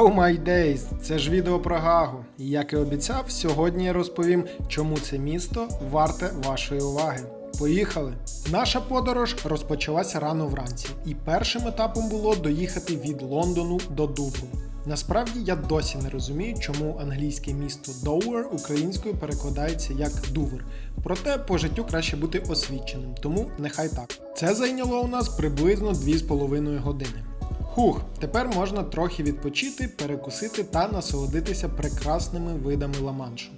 Oh my days! Це ж відео про Гагу. І як і обіцяв, сьогодні я розповім, чому це місто варте вашої уваги. Поїхали! Наша подорож розпочалася рано вранці, і першим етапом було доїхати від Лондону до Дувру. Насправді я досі не розумію, чому англійське місто Доуер українською перекладається як Дувр. Проте по життю краще бути освіченим, тому нехай так. Це зайняло у нас приблизно 2,5 години. Хух, тепер можна трохи відпочити, перекусити та насолодитися прекрасними видами Ла-Маншу.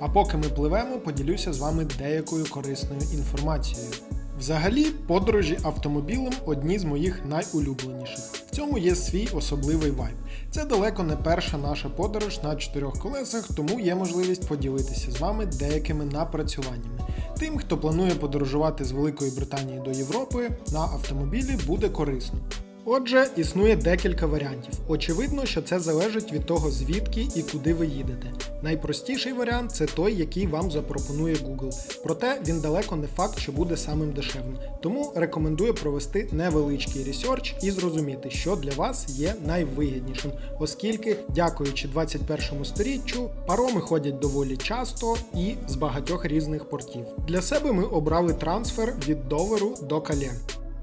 А поки ми пливемо, поділюся з вами деякою корисною інформацією. Взагалі, подорожі автомобілем одні з моїх найулюбленіших. В цьому є свій особливий вайб. Це далеко не перша наша подорож на чотирьох колесах, тому є можливість поділитися з вами деякими напрацюваннями. Тим, хто планує подорожувати з Великої Британії до Європи, на автомобілі буде корисно. Отже, існує декілька варіантів. Очевидно, що це залежить від того, звідки і куди ви їдете. Найпростіший варіант це той, який вам запропонує Google. Проте він далеко не факт, що буде самим дешевим. Тому рекомендую провести невеличкий ресерч і зрозуміти, що для вас є найвигіднішим, оскільки, дякуючи 21 сторіччю, пароми ходять доволі часто і з багатьох різних портів. Для себе ми обрали трансфер від Доверу до Кале.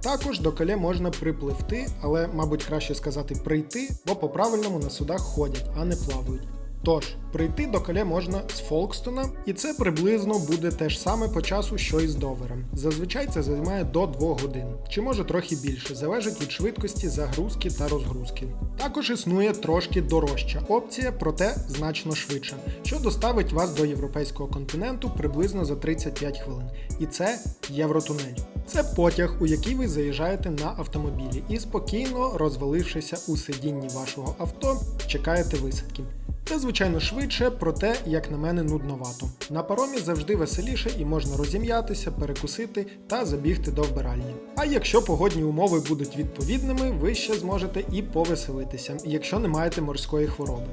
Також до Кале можна припливти, але, мабуть, краще сказати прийти, бо по-правильному на судах ходять, а не плавають. Тож, прийти до Кале можна з Фолкстона, і це приблизно буде те ж саме по часу, що і з Довером. Зазвичай це займає до 2 годин, чи може трохи більше, залежить від швидкості загрузки та розгрузки. Також існує трошки дорожча опція, проте значно швидша, що доставить вас до європейського континенту приблизно за 35 хвилин. І це Євротунель. Це потяг, у який ви заїжджаєте на автомобілі і спокійно, розвалившися у сидінні вашого авто, чекаєте висадки. Це, звичайно, швидше, проте, як на мене, нудновато. На паромі завжди веселіше і можна розім'ятися, перекусити та забігти до вбиральні. А якщо погодні умови будуть відповідними, ви ще зможете і повеселитися, якщо не маєте морської хвороби.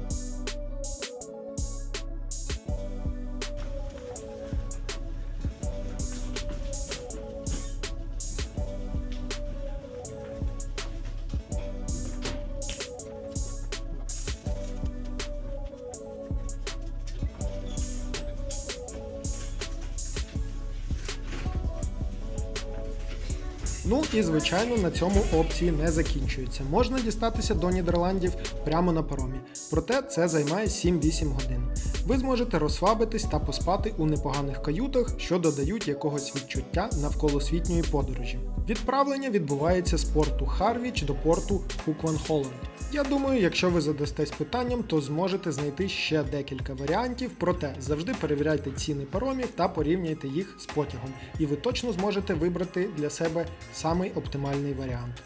Ну і звичайно на цьому опції не закінчуються. Можна дістатися до Нідерландів прямо на паромі. Проте це займає 7-8 годин. Ви зможете розслабитись та поспати у непоганих каютах, що додають якогось відчуття навколосвітньої подорожі. Відправлення відбувається з порту Харвіч до порту Хукван Холланд. Я думаю, якщо ви задастесь питанням, то зможете знайти ще декілька варіантів, проте завжди перевіряйте ціни паромів та порівняйте їх з потягом, і ви точно зможете вибрати для себе самий оптимальний варіант.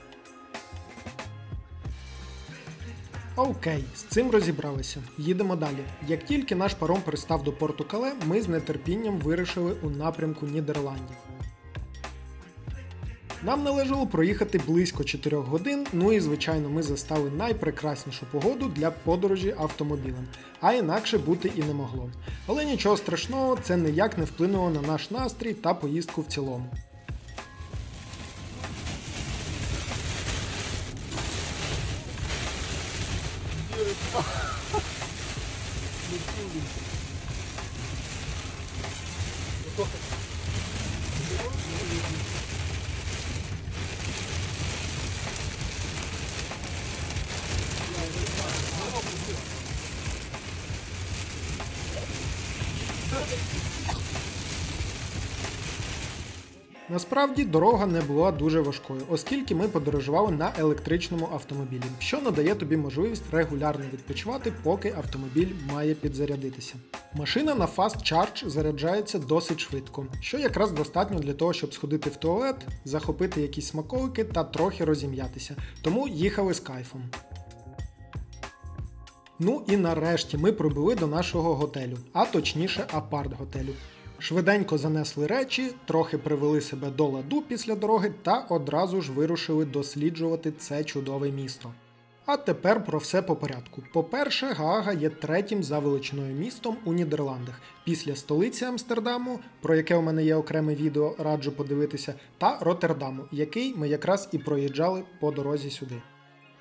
Окей, з цим розібралися. Їдемо далі. Як тільки наш паром пристав до порту Кале, ми з нетерпінням вирішили у напрямку Нідерландів. Нам належало проїхати близько 4 годин, ну і звичайно ми застали найпрекраснішу погоду для подорожі автомобілем, а інакше бути і не могло. Але нічого страшного, це ніяк не вплинуло на наш настрій та поїздку в цілому. Thank you. Насправді дорога не була дуже важкою, оскільки ми подорожували на електричному автомобілі, що надає тобі можливість регулярно відпочивати, поки автомобіль має підзарядитися. Машина на Fast Charge заряджається досить швидко, що якраз достатньо для того, щоб сходити в туалет, захопити якісь смаколики та трохи розім'ятися. Тому їхали з кайфом. Ну і нарешті ми прибули до нашого готелю, а точніше апарт-готелю. Швиденько занесли речі, трохи привели себе до ладу після дороги та одразу ж вирушили досліджувати це чудове місто. А тепер про все по порядку. По-перше, Гаага є третім за величиною містом у Нідерландах після столиці Амстердаму, про яке у мене є окреме відео, раджу подивитися, та Роттердаму, який ми якраз і проїжджали по дорозі сюди.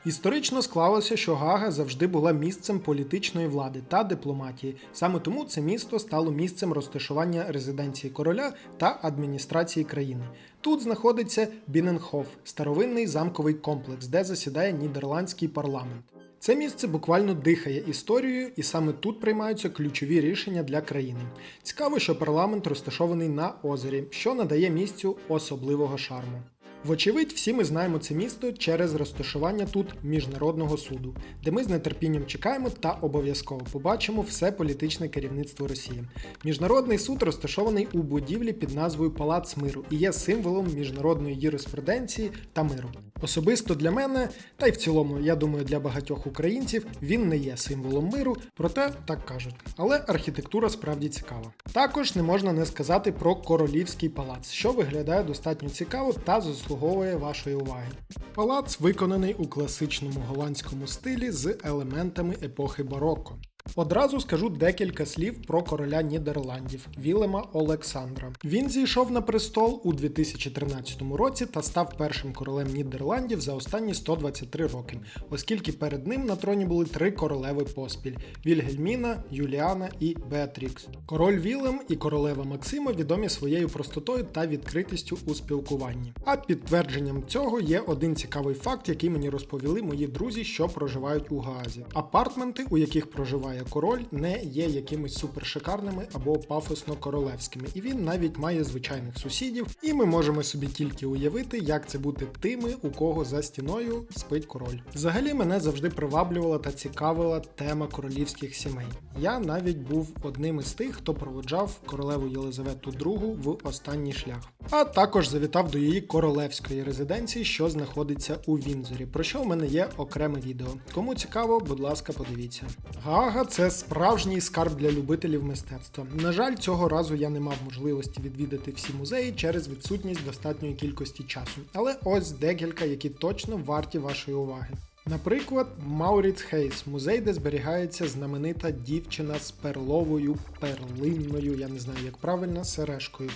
Історично склалося, що Гага завжди була місцем політичної влади та дипломатії. Саме тому це місто стало місцем розташування резиденції короля та адміністрації країни. Тут знаходиться Біненхоф, старовинний замковий комплекс, де засідає нідерландський парламент. Це місце буквально дихає історією, і саме тут приймаються ключові рішення для країни. Цікаво, що парламент розташований на озері, що надає місцю особливого шарму. Вочевидь, всі ми знаємо це місто через розташування тут міжнародного суду, де ми з нетерпінням чекаємо та обов'язково побачимо все політичне керівництво Росії. Міжнародний суд розташований у будівлі під назвою Палац Миру і є символом міжнародної юриспруденції та миру. Особисто для мене, та й в цілому, я думаю, для багатьох українців він не є символом миру, проте так кажуть. Але архітектура справді цікава. Також не можна не сказати про королівський палац, що виглядає достатньо цікаво та заслуговує вашої уваги. Палац виконаний у класичному голландському стилі з елементами епохи барокко. Одразу скажу декілька слів про короля Нідерландів Вілема Олександра. Він зійшов на престол у 2013 році та став першим королем Нідерландів за останні 123 роки, оскільки перед ним на троні були три королеви поспіль: Вільгельміна, Юліана і Беатрікс. Король Вілем і королева Максима відомі своєю простотою та відкритістю у спілкуванні. А підтвердженням цього є один цікавий факт, який мені розповіли мої друзі, що проживають у Гаазі. Апартменти, у яких проживає король, не є якимись супершикарними або пафосно королевськими, і він навіть має звичайних сусідів, і ми можемо собі тільки уявити, як це бути тими, у кого за стіною спить король. Взагалі мене завжди приваблювала та цікавила тема королівських сімей. Я навіть був одним із тих, хто проводжав королеву Єлизавету II в останній шлях. А також завітав до її королевської резиденції, що знаходиться у Вінзорі, про що в мене є окреме відео. Кому цікаво, будь ласка, подивіться. Гага це справжній скарб для любителів мистецтва. На жаль, цього разу я не мав можливості відвідати всі музеї через відсутність достатньої кількості часу. Але ось декілька, які точно варті вашої уваги. Наприклад, Мауріц Хейс, музей, де зберігається знаменита дівчина з перловою перлинною, я не знаю, як правильно, сережкою.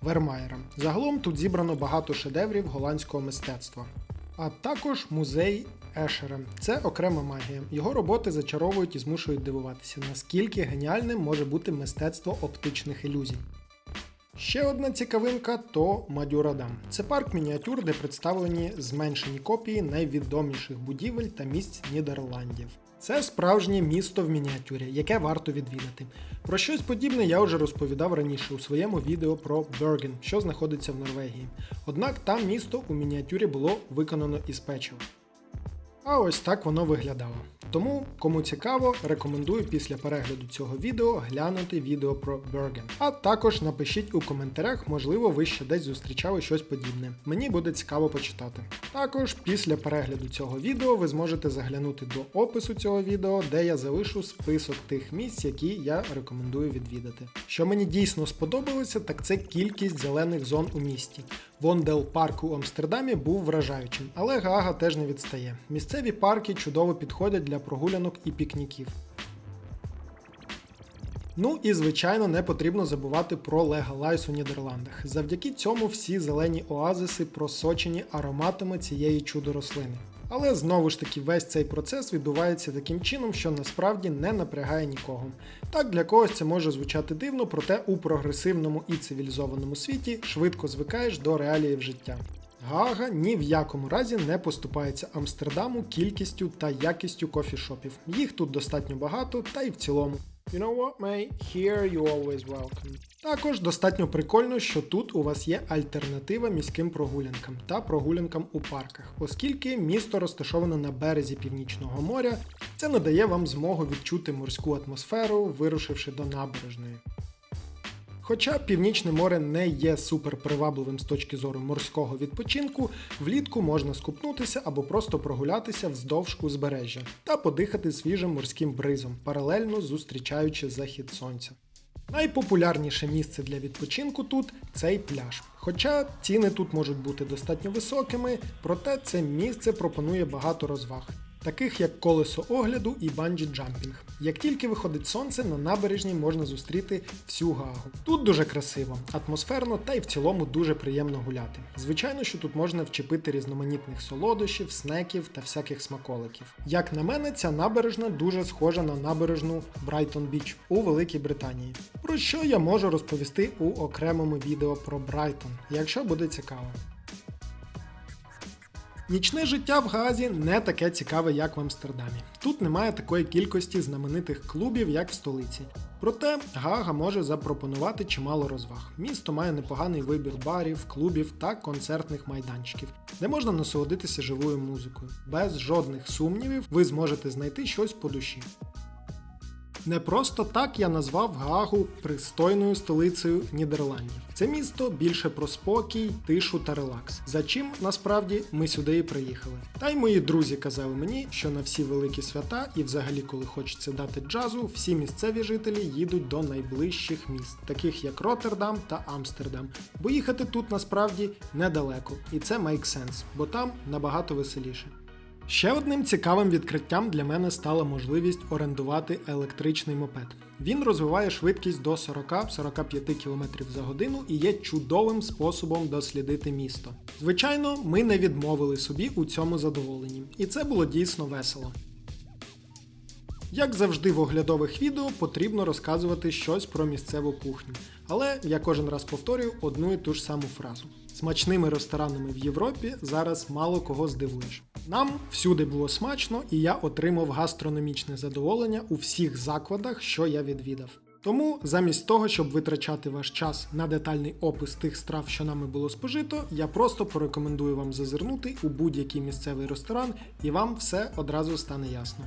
Вермаєра. Загалом тут зібрано багато шедеврів голландського мистецтва. А також музей Ешера. Це окрема магія. Його роботи зачаровують і змушують дивуватися, наскільки геніальним може бути мистецтво оптичних ілюзій. Ще одна цікавинка то Мадюрадам. Це парк мініатюр, де представлені зменшені копії найвідоміших будівель та місць Нідерландів. Це справжнє місто в мініатюрі, яке варто відвідати. Про щось подібне я вже розповідав раніше у своєму відео про Берген, що знаходиться в Норвегії. Однак там місто у мініатюрі було виконано із печива. А ось так воно виглядало. Тому, кому цікаво, рекомендую після перегляду цього відео глянути відео про Берген. А також напишіть у коментарях, можливо, ви ще десь зустрічали щось подібне. Мені буде цікаво почитати. Також після перегляду цього відео ви зможете заглянути до опису цього відео, де я залишу список тих місць, які я рекомендую відвідати. Що мені дійсно сподобалося, так це кількість зелених зон у місті. Вондел парк у Амстердамі був вражаючим, але Гаага теж не відстає. Місцеві парки чудово підходять для прогулянок і пікніків. Ну і звичайно не потрібно забувати про легалайс у Нідерландах. Завдяки цьому всі зелені оазиси просочені ароматами цієї чудо-рослини. Але знову ж таки весь цей процес відбувається таким чином, що насправді не напрягає нікого. Так для когось це може звучати дивно, проте у прогресивному і цивілізованому світі швидко звикаєш до реаліїв життя. Гага ні в якому разі не поступається Амстердаму кількістю та якістю кофішопів. Їх тут достатньо багато, та й в цілому. You know what, mate? Here you always welcome. Також достатньо прикольно, що тут у вас є альтернатива міським прогулянкам та прогулянкам у парках, оскільки місто розташоване на березі Північного моря, це надає вам змогу відчути морську атмосферу, вирушивши до набережної. Хоча Північне море не є суперпривабливим з точки зору морського відпочинку, влітку можна скупнутися або просто прогулятися вздовж узбережжя та подихати свіжим морським бризом, паралельно зустрічаючи захід сонця. Найпопулярніше місце для відпочинку тут цей пляж. Хоча ціни тут можуть бути достатньо високими, проте це місце пропонує багато розваг. Таких як колесо огляду і банджі джампінг. Як тільки виходить сонце, на набережній можна зустріти всю Гаагу. Тут дуже красиво, атмосферно та й в цілому дуже приємно гуляти. Звичайно, що тут можна вчепити різноманітних солодощів, снеків та всяких смаколиків. Як на мене, ця набережна дуже схожа на набережну Брайтон Біч у Великій Британії. Про що я можу розповісти у окремому відео про Брайтон, якщо буде цікаво. Нічне життя в Гаазі не таке цікаве, як в Амстердамі. Тут немає такої кількості знаменитих клубів, як в столиці. Проте Гаага може запропонувати чимало розваг. Місто має непоганий вибір барів, клубів та концертних майданчиків, де можна насолодитися живою музикою. Без жодних сумнівів ви зможете знайти щось по душі. Не просто так я назвав Гаагу пристойною столицею Нідерландів. Це місто більше про спокій, тишу та релакс. За чим насправді ми сюди і приїхали. Та й мої друзі казали мені, що на всі великі свята і взагалі, коли хочеться дати джазу, всі місцеві жителі їдуть до найближчих міст, таких як Роттердам та Амстердам. Бо їхати тут насправді недалеко, і це make sense, бо там набагато веселіше. Ще одним цікавим відкриттям для мене стала можливість орендувати електричний мопед. Він розвиває швидкість до 40-45 км за годину і є чудовим способом дослідити місто. Звичайно, ми не відмовили собі у цьому задоволенні, і це було дійсно весело. Як завжди в оглядових відео потрібно розказувати щось про місцеву кухню. Але я кожен раз повторюю одну і ту ж саму фразу. Смачними ресторанами в Європі зараз мало кого здивуєш. Нам всюди було смачно, і я отримав гастрономічне задоволення у всіх закладах, що я відвідав. Тому замість того, щоб витрачати ваш час на детальний опис тих страв, що нами було спожито, я просто порекомендую вам зазирнути у будь-який місцевий ресторан, і вам все одразу стане ясно.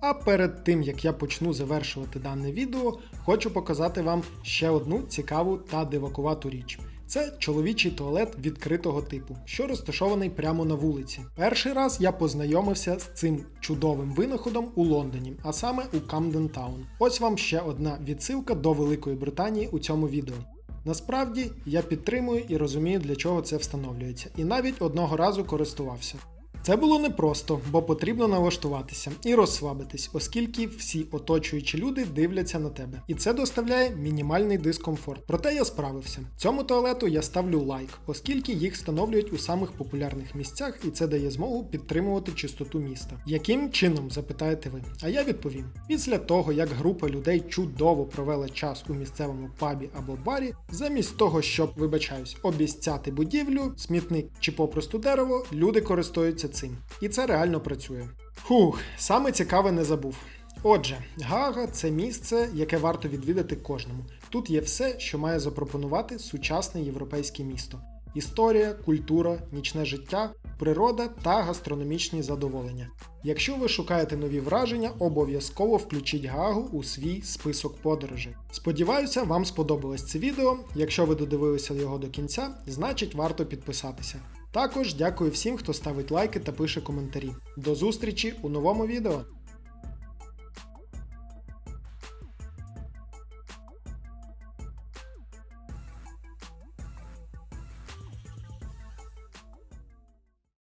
А перед тим як я почну завершувати дане відео, хочу показати вам ще одну цікаву та дивакувату річ. Це чоловічий туалет відкритого типу, що розташований прямо на вулиці. Перший раз я познайомився з цим чудовим винаходом у Лондоні, а саме у Камден Таун. Ось вам ще одна відсилка до Великої Британії у цьому відео. Насправді я підтримую і розумію, для чого це встановлюється, і навіть одного разу користувався. Це було непросто, бо потрібно налаштуватися і розслабитись, оскільки всі оточуючі люди дивляться на тебе. І це доставляє мінімальний дискомфорт. Проте я справився. Цьому туалету я ставлю лайк, оскільки їх встановлюють у самих популярних місцях, і це дає змогу підтримувати чистоту міста. Яким чином запитаєте ви? А я відповім: після того, як група людей чудово провела час у місцевому пабі або барі, замість того, щоб, вибачаюсь, обіцяти будівлю, смітник чи попросту дерево, люди користуються цим. І це реально працює. Фух, саме цікаве не забув. Отже, Гага це місце, яке варто відвідати кожному. Тут є все, що має запропонувати сучасне європейське місто: історія, культура, нічне життя, природа та гастрономічні задоволення. Якщо ви шукаєте нові враження, обов'язково включіть Гагу у свій список подорожей. Сподіваюся, вам сподобалось це відео. Якщо ви додивилися його до кінця, значить варто підписатися. Також дякую всім, хто ставить лайки та пише коментарі. До зустрічі у новому відео!